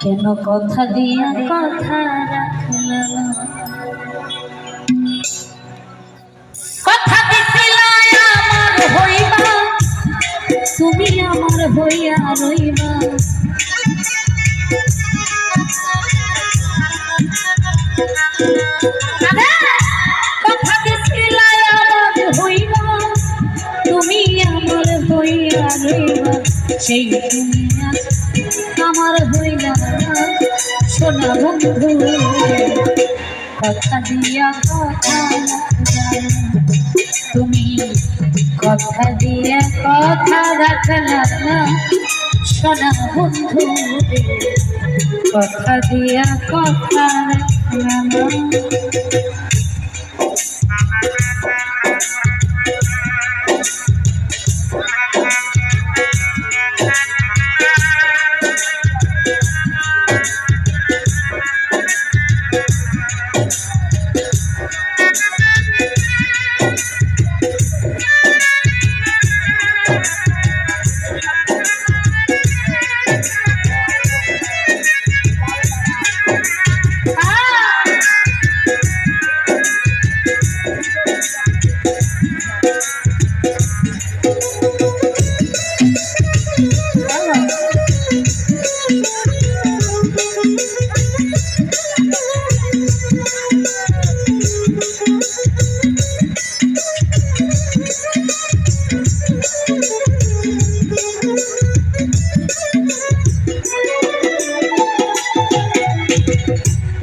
কেন কথা দিয়া কথা রাখল? কথা দিছিলা আমার হইবা তুমি আমার হইয়া রইবা সেই তুমি আমার হইলা সোনা বন্ধু, কথা দিয়া কথা তুমি কথা দিয়া কথা রাখলা না সোনা বন্ধু। কথা দিয়া কথা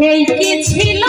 এই কি ছিল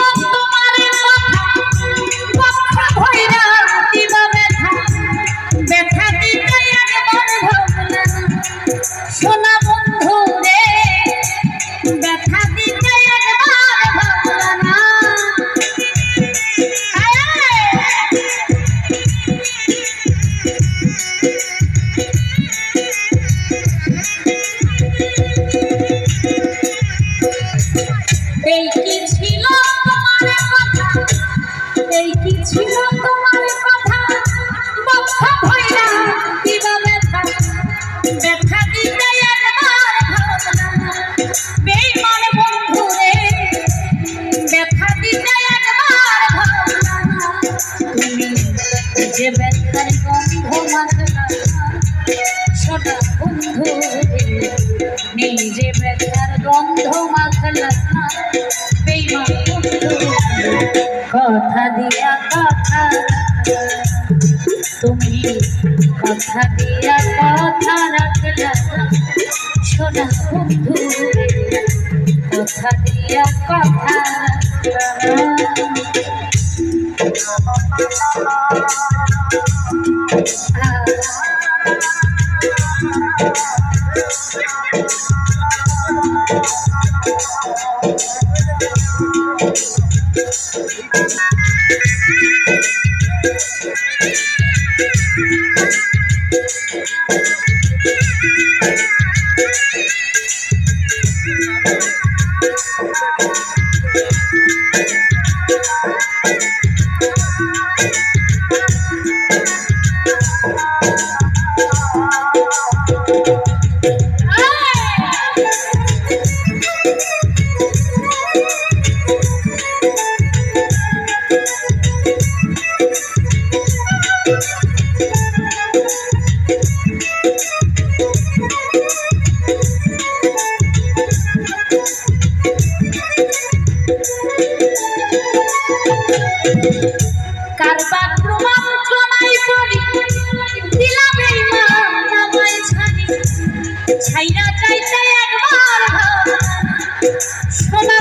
যে ব্যথার গন্ধ মাখলা সোনা বন্ধু নিজে ব্যথার গন্ধ মাখলা বেইমান বন্ধু কথা দিয়া তুমি কথা দিয়া কথা রাখলা সোনা বন্ধু কথা দিয়া কথা কারবার প্রমাণ প্রমাই করি ছাইরা চাইতে একবার সোনা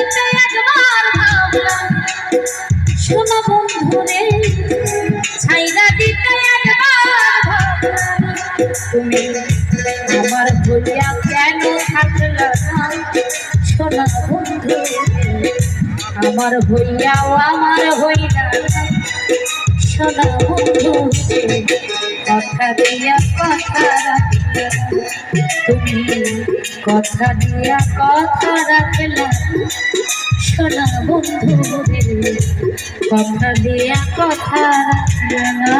যাইতে একবার ভাবলাম শোনা বন্ধু রে, ছাইরা দিতে একবার তুমি আমার ভুলিয়া কেন হইয়াও আমার হইলা সোনা বন্ধু কথা দিয়া কথা রাখলা তুমি কথা দিয়া কথা রাখলা। সোনা বন্ধু কথা দিয়া কথা রাখলা।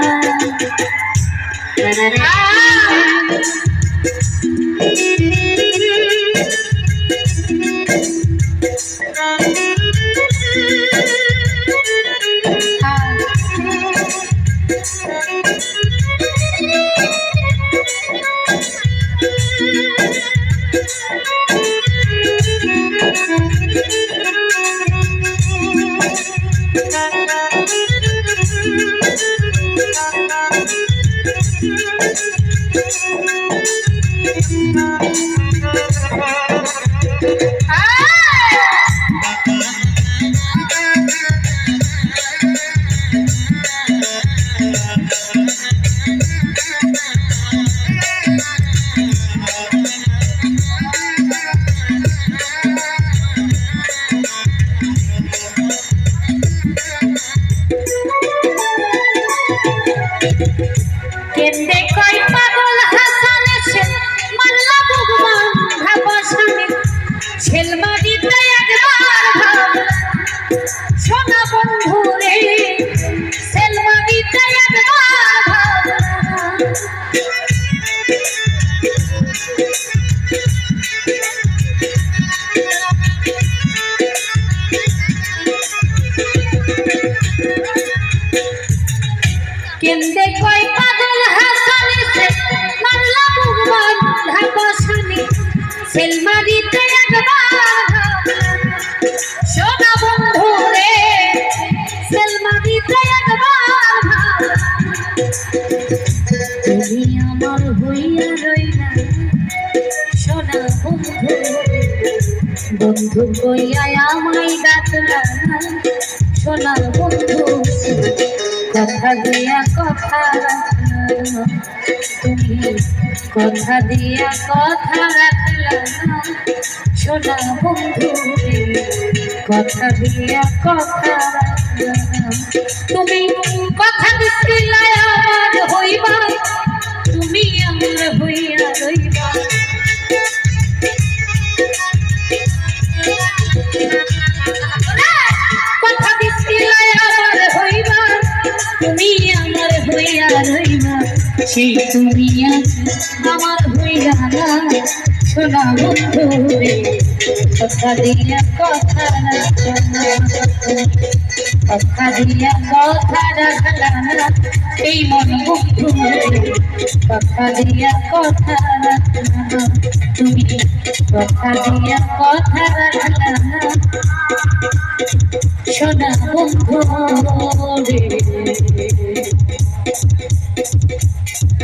না কেন্দে কই পাগল হাসান মাল্লা ভাবলা সোনা বন্ধু রে সেলমারিতে তুমি আমার হইয়া রইলা সোনা বন্ধু বন্ধু কইয়া আমায় ডাকলা সোনার বন্ধু কথা দিয়া কথা কথা দিয়া কথা রাখলা কথা দিয়া কথা তুমি কথা হইবা, তুমি আমার হইয়া রইবা। কথা দিছিলে আমার হইবা, তুমি আমার হইয়া রইবা। সেই আজ আমার হইয়া না শোনা বন্ধু রে কথা দিয়া কথা রাখলা কথা দিয়া কথা রাখলা এই মন বন্ধু কথা দিয়া কথা রাখলা তুমি কথা দিয়া কথা রাখলা সোনা বন্ধু রে।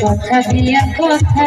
কথা দিয়া কথা